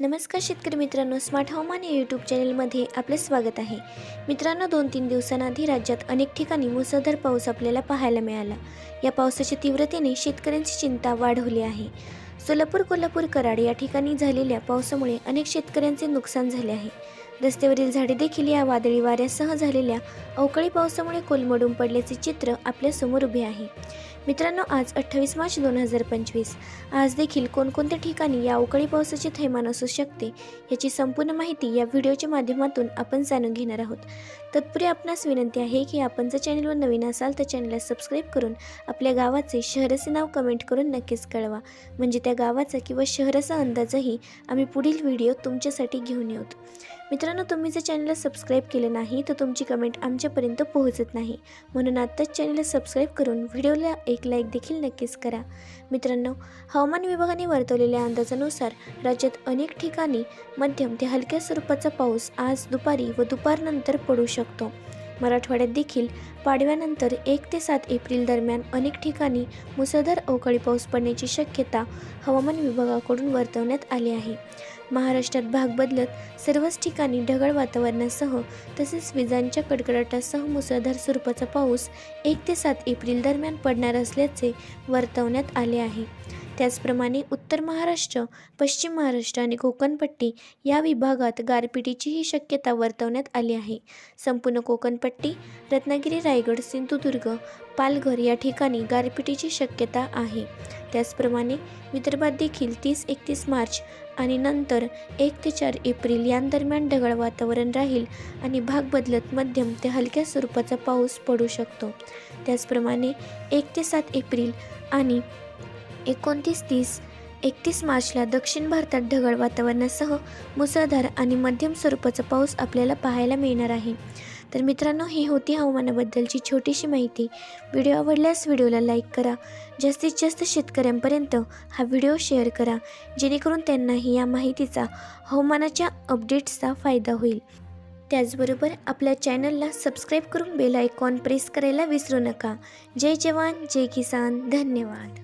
नमस्कार शेतकरी मित्रांनो स्मार्ट हवामान या यूट्यूब चॅनलमध्ये आपले स्वागत आहे. मित्रांनो दोन तीन दिवसांआधी राज्यात अनेक ठिकाणी मुसळधार पाऊस आपल्याला पाहायला मिळाला. या पावसाच्या तीव्रतेने शेतकऱ्यांची चिंता वाढवली आहे. सोलापूर कोल्हापूर कराड या ठिकाणी झालेल्या पावसामुळे अनेक शेतकऱ्यांचे नुकसान झाले आहे. रस्त्यावरील झाडे देखील या वादळी वाऱ्यासह झालेल्या अवकाळी पावसामुळे कोलमडून पडल्याचे चित्र आपल्यासमोर उभे आहे. मित्रांनो आज अठ्ठावीस मार्च दोन हजार पंचवीस. आज देखील कोणकोणत्या ठिकाणी या अवकाळी पावसाचे थैमान असू शकते याची संपूर्ण माहिती या व्हिडिओच्या माध्यमातून आपण जाणून घेणार आहोत. तत्पूर्वी आपणास विनंती आहे की आपण जर चॅनलवर नवीन असाल तर चॅनलला सबस्क्राईब करून आपल्या गावाचे शहराचे नाव कमेंट करून नक्कीच कळवा. म्हणजे त्या गावाचा किंवा शहराचा अंदाजही आम्ही पुढील व्हिडिओ तुमच्यासाठी घेऊन येऊत. मित्रांनो तुम्ही जर चॅनलला सबस्क्राईब केलं नाही तर तुमची कमेंट आमच्यापर्यंत पोहोचत नाही. म्हणून आत्ताच चॅनलला सबस्क्राईब करून व्हिडिओला एक लाईक देखील नक्कीच करा. मित्रांनो हवामान विभागाने वर्तवलेल्या अंदाजानुसार राज्यात अनेक ठिकाणी मध्यम ते हलक्या स्वरूपाचा पाऊस आज दुपारी व दुपारनंतर पडू शकतो. मराठवाड्यात देखील पाडव्यानंतर एक ते सात एप्रिल दरम्यान अनेक ठिकाणी मुसळधार अवकाळी पाऊस पडण्याची शक्यता हवामान विभागाकडून वर्तवण्यात आली आहे. महाराष्ट्रात भाग बदलत सर्वच ठिकाणी ढगाळ वातावरणासह तसेच विजांच्या कडकडाटासह मुसळधार स्वरूपाचा पाऊस एक ते सात एप्रिल दरम्यान पडणार असल्याचे वर्तवण्यात आले आहे. त्याचप्रमाणे उत्तर महाराष्ट्र पश्चिम महाराष्ट्र आणि कोकणपट्टी या विभागात गारपिटीचीही शक्यता वर्तवण्यात आली आहे. संपूर्ण कोकणपट्टी रत्नागिरी रायगड सिंधुदुर्ग पालघर या ठिकाणी गारपिटीची शक्यता आहे. त्याचप्रमाणे विदर्भात देखील तीस एकतीस मार्च आणि नंतर एक ते चार एप्रिल यांदरम्यान ढगाळ वातावरण राहील आणि भाग बदलत मध्यम ते हलक्या स्वरूपाचा पाऊस पडू शकतो. त्याचप्रमाणे एक ते सात एप्रिल आणि एकोणतीस तीस एकतीस मार्चला दक्षिण भारतात ढगाळ वातावरणासह मुसळधार आणि मध्यम स्वरूपाचा पाऊस आपल्याला पाहायला मिळणार आहे. तर मित्रांनो ही होती हवामानाबद्दलची छोटीशी माहिती. व्हिडिओ आवडल्यास व्हिडिओला लाईक करा. जास्तीत जास्त शेतकऱ्यांपर्यंत हा व्हिडिओ शेअर करा जेणेकरून त्यांनाही या माहितीचा हवामानाच्या अपडेट्सचा फायदा होईल. त्याचबरोबर आपल्या चॅनलला सबस्क्राईब करून बेल आयकॉन प्रेस करायला विसरू नका. जय जवान जय किसान. धन्यवाद.